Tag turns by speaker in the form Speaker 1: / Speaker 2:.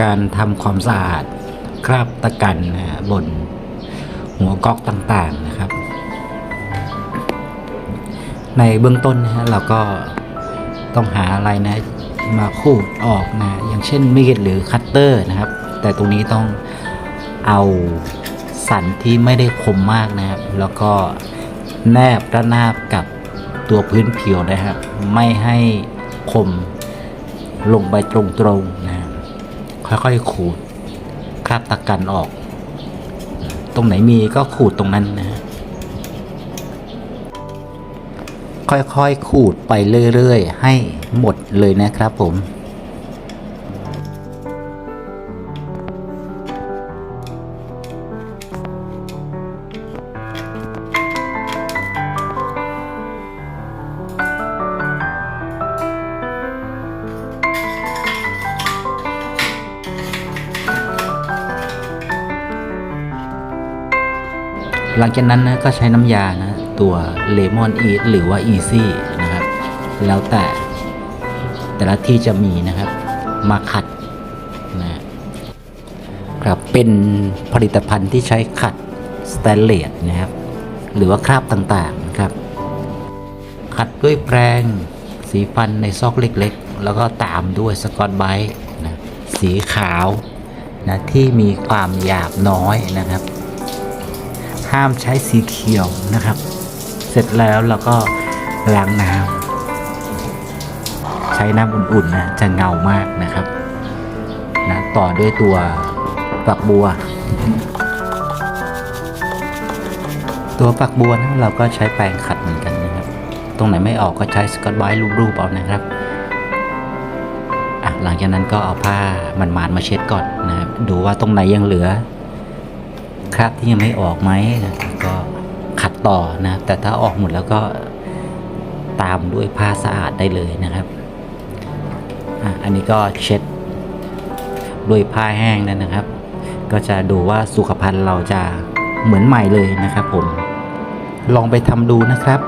Speaker 1: การทำความสะอาดคราบตะกันบนหัวก๊อกต่างๆนะครับ ในเบื้องต้นนะฮะเราก็ต้องหาอะไรนะมาขูดออกนะอย่างเช่นมีดหรือคัตเตอร์นะครับ แต่ตรงนี้ต้องเอาสันที่ไม่ได้คมมากนะครับ แล้วก็แนบระนาบกับตัวพื้นผิวนะครับ ไม่ให้คมลงไปตรงๆนะ ค่อยๆขูดคราบตะกันออก ตรงไหนมีก็ขูดตรงนั้นนะฮะค่อยๆขูดไปเรื่อยๆ ให้หมดเลยนะครับผม หลังจากนั้นนะก็ใช้น้ำยานะตัวเลมอนอีทหรือว่าอีซี่นะครับ แล้วแต่แต่ละที่จะมีนะครับ มาขัดนะครับเป็นผลิตภัณฑ์ที่ใช้ขัดสแตนเลสนะครับ หรือว่าคราบต่างๆนะครับ ขัดด้วยแปรงสีฟันในซอกเล็กๆ แล้วก็ตามด้วยสกอตไบรท์นะสีขาวนะที่มีความหยาบน้อยนะครับ ห้ามใช้สีเขียวนะครับ เสร็จแล้วเราก็ล้างน้ำใช้น้ำอุ่นๆนะจะเงามากนะครับนะต่อด้วยตัวฝักบัว ตัวฝักบัวนะเราก็ใช้แปรงขัดเหมือนกันนะครับ ตรงไหนไม่ออกก็ใช้สกอตไบรท์รูปๆเอานะครับหลังจากนั้นก็เอาผ้ามันมานๆมาเช็ดก่อนนะครับดูว่าตรงไหนยังเหลือ คราบที่ยังไม่ออกไหมนะก็ขัดต่อนะ แต่ถ้าออกหมดแล้วก็ตามด้วยผ้าสะอาดได้เลยนะครับอันนี้ก็เช็ดด้วยผ้าแห้งนั่นนะครับ ก็จะดูว่าสุขภัณฑ์เราจะเหมือนใหม่เลยนะครับผม ลองไปทำดูนะครับ